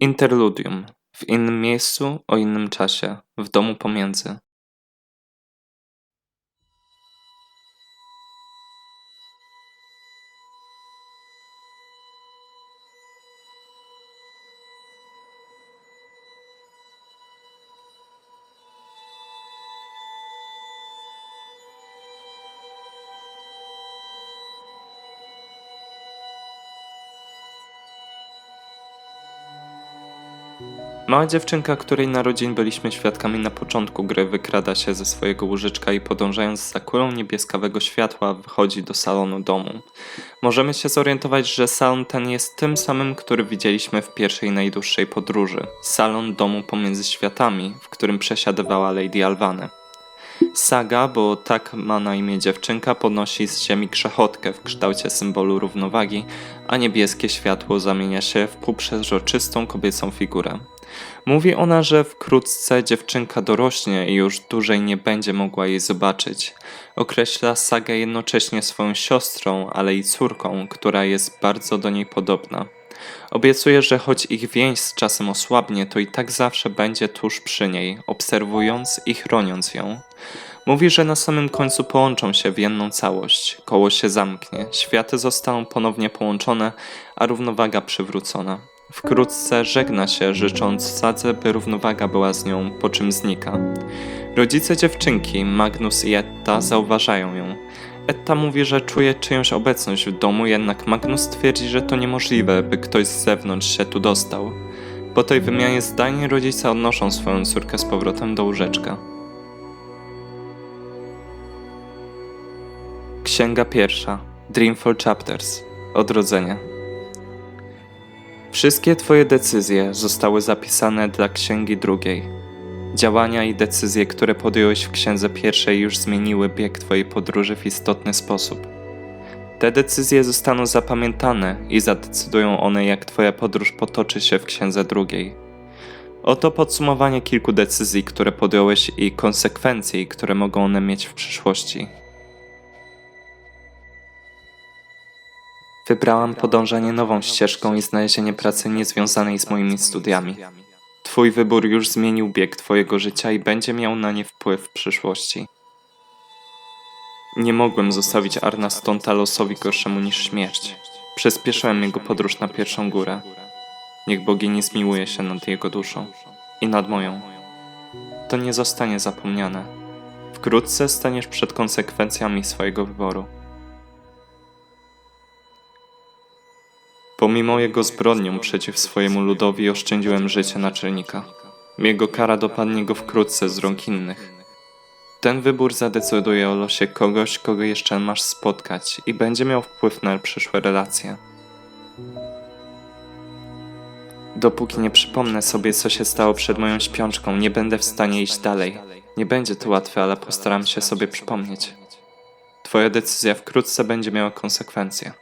Interludium. W innym miejscu, o innym czasie, w domu pomiędzy. Mała dziewczynka, której narodzin byliśmy świadkami na początku gry, wykrada się ze swojego łóżeczka i podążając za kulą niebieskawego światła wychodzi do salonu domu. Możemy się zorientować, że salon ten jest tym samym, który widzieliśmy w pierwszej najdłuższej podróży. Salon domu pomiędzy światami, w którym przesiadywała Lady Alvane. Saga, bo tak ma na imię dziewczynka, podnosi z ziemi krzechotkę w kształcie symbolu równowagi, a niebieskie światło zamienia się w półprzezroczystą kobiecą figurę. Mówi ona, że wkrótce dziewczynka dorośnie i już dłużej nie będzie mogła jej zobaczyć. Określa Sagę jednocześnie swoją siostrą, ale i córką, która jest bardzo do niej podobna. Obiecuje, że choć ich więź z czasem osłabnie, to i tak zawsze będzie tuż przy niej, obserwując i chroniąc ją. Mówi, że na samym końcu połączą się w jedną całość, koło się zamknie, światy zostaną ponownie połączone, a równowaga przywrócona. Wkrótce żegna się, życząc Sadze, by równowaga była z nią, po czym znika. Rodzice dziewczynki, Magnus i Etta, zauważają ją. Etta mówi, że czuje czyjąś obecność w domu, jednak Magnus twierdzi, że to niemożliwe, by ktoś z zewnątrz się tu dostał. Po tej wymianie zdań rodzice odnoszą swoją córkę z powrotem do łóżeczka. Księga pierwsza. Dreamfall Chapters. Odrodzenie. Wszystkie Twoje decyzje zostały zapisane dla księgi drugiej. Działania i decyzje, które podjąłeś w księdze pierwszej, już zmieniły bieg Twojej podróży w istotny sposób. Te decyzje zostaną zapamiętane i zadecydują one, jak Twoja podróż potoczy się w księdze drugiej. Oto podsumowanie kilku decyzji, które podjąłeś i konsekwencji, które mogą one mieć w przyszłości. Wybrałam podążanie nową ścieżką i znalezienie pracy niezwiązanej z moimi studiami. Twój wybór już zmienił bieg Twojego życia i będzie miał na nie wpływ w przyszłości. Nie mogłem zostawić Arna Stonta losowi gorszemu niż śmierć. Przyspieszyłem jego podróż na pierwszą górę. Niech bogini zmiłuje się nad jego duszą i nad moją. To nie zostanie zapomniane. Wkrótce staniesz przed konsekwencjami swojego wyboru. Pomimo jego zbrodnią przeciw swojemu ludowi oszczędziłem życie naczelnika. Jego kara dopadnie go wkrótce z rąk innych. Ten wybór zadecyduje o losie kogoś, kogo jeszcze masz spotkać i będzie miał wpływ na przyszłe relacje. Dopóki nie przypomnę sobie, co się stało przed moją śpiączką, nie będę w stanie iść dalej. Nie będzie to łatwe, ale postaram się sobie przypomnieć. Twoja decyzja wkrótce będzie miała konsekwencje.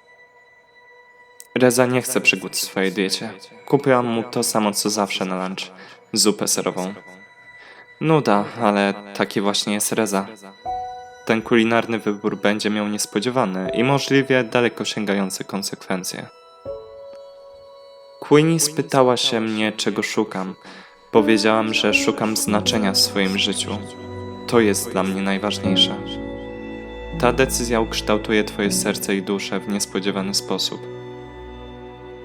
Reza nie chce przygód w swojej diecie. Kupiłam mu to samo co zawsze na lunch. Zupę serową. Nuda, ale taki właśnie jest Reza. Ten kulinarny wybór będzie miał niespodziewane i możliwie daleko sięgające konsekwencje. Queenie spytała się mnie, czego szukam. Powiedziałam, że szukam znaczenia w swoim życiu. To jest dla mnie najważniejsze. Ta decyzja ukształtuje Twoje serce i duszę w niespodziewany sposób.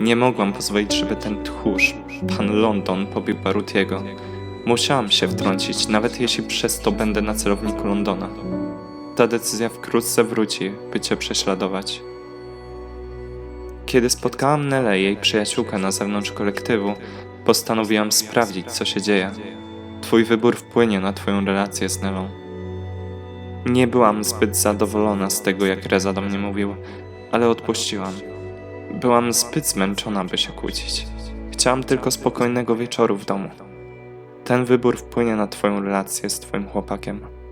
Nie mogłam pozwolić, żeby ten tchórz, pan London, pobił Barutiego. Musiałam się wtrącić, nawet jeśli przez to będę na celowniku Londona. Ta decyzja wkrótce wróci, by cię prześladować. Kiedy spotkałam Nelę, jej przyjaciółkę na zewnątrz kolektywu, postanowiłam sprawdzić, co się dzieje. Twój wybór wpłynie na twoją relację z Nelą. Nie byłam zbyt zadowolona z tego, jak Reza do mnie mówił, ale odpuściłam. Byłam zbyt zmęczona, by się kłócić. Chciałam tylko spokojnego wieczoru w domu. Ten wybór wpłynie na Twoją relację z Twoim chłopakiem.